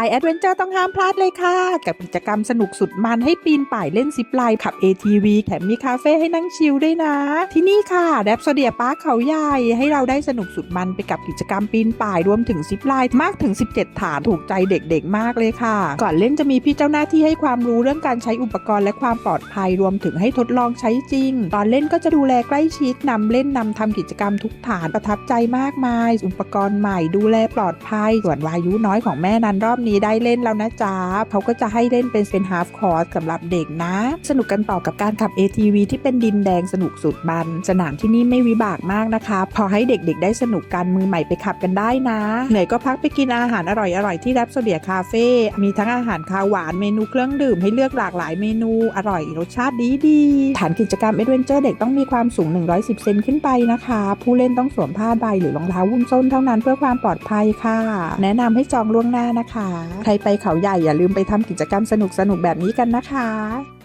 ายแอดเวนเจอร์ต้องห้ามพลาดเลยค่ะ กับกิจกรรมสนุกสุดมันให้ปีนป่ายเล่นซิปไลน์ขับ ATV แถมมีคาเฟ่ให้นั่งชิลด้วยนะ ที่นี่ค่ะแดบโซเดียปาร์คเขาใหญ่ให้เราได้สนุกสุดมันไปกับกิจกรรมปีนป่ายรวมถึงซิปไลน์มากถึง 17 ฐานถูกใจเด็กๆ มากเลยค่ะ ก่อนเล่นจะมีพี่เจ้าหน้าที่ให้ความรู้เรื่องการใช้อุปกรณ์และความปลอดภัยรวมถึงให้ทดลองใช้จริง ตอนเล่นก็จะดูแลใกล้ชิดนำเล่นนำทำกิจกรรมทุกฐานประทับใจมากมาย อุปกรณ์ใหม่ดูแลปลอดภัยส่วนวายุน้อยของแม่นันรอบนี้ได้เล่นแล้วนะจ๊ะเขาก็จะให้เล่นเป็นเป็นฮาฟคอร์สสำหรับเด็กนะ สนุกกันต่อกับการขับ ATV ที่เป็นดินแดงสนุกสุดมัน สนามที่นี่ไม่วิบากมากนะคะ พอให้เด็กๆ ได้สนุกกันมือใหม่ไปขับกันได้นะเหนื่อยก็พักไปกินอาหารอร่อยๆที่แรปโซเดียคาเฟ่มีทั้งอาหารคาวหวานเมนูเครื่องดื่มให้เลือกหลากหลายเมนูอร่อยรสชาติดีๆฐานกิจกรรมเอดเวนเจอร์เด็กต้องมีความสูง 110 เซนขึ้นไปนะคะ ผู้เล่นต้องสวมผ้าใบหรือรองเท้าหุ้มส้นเท่านั้นเพื่อความปลอดภัยค่ะ แนะนำให้จองล่วงหน้านะคะใครไปเขาใหญ่อย่าลืมไปทำกิจกรรมสนุกๆแบบนี้กันนะคะ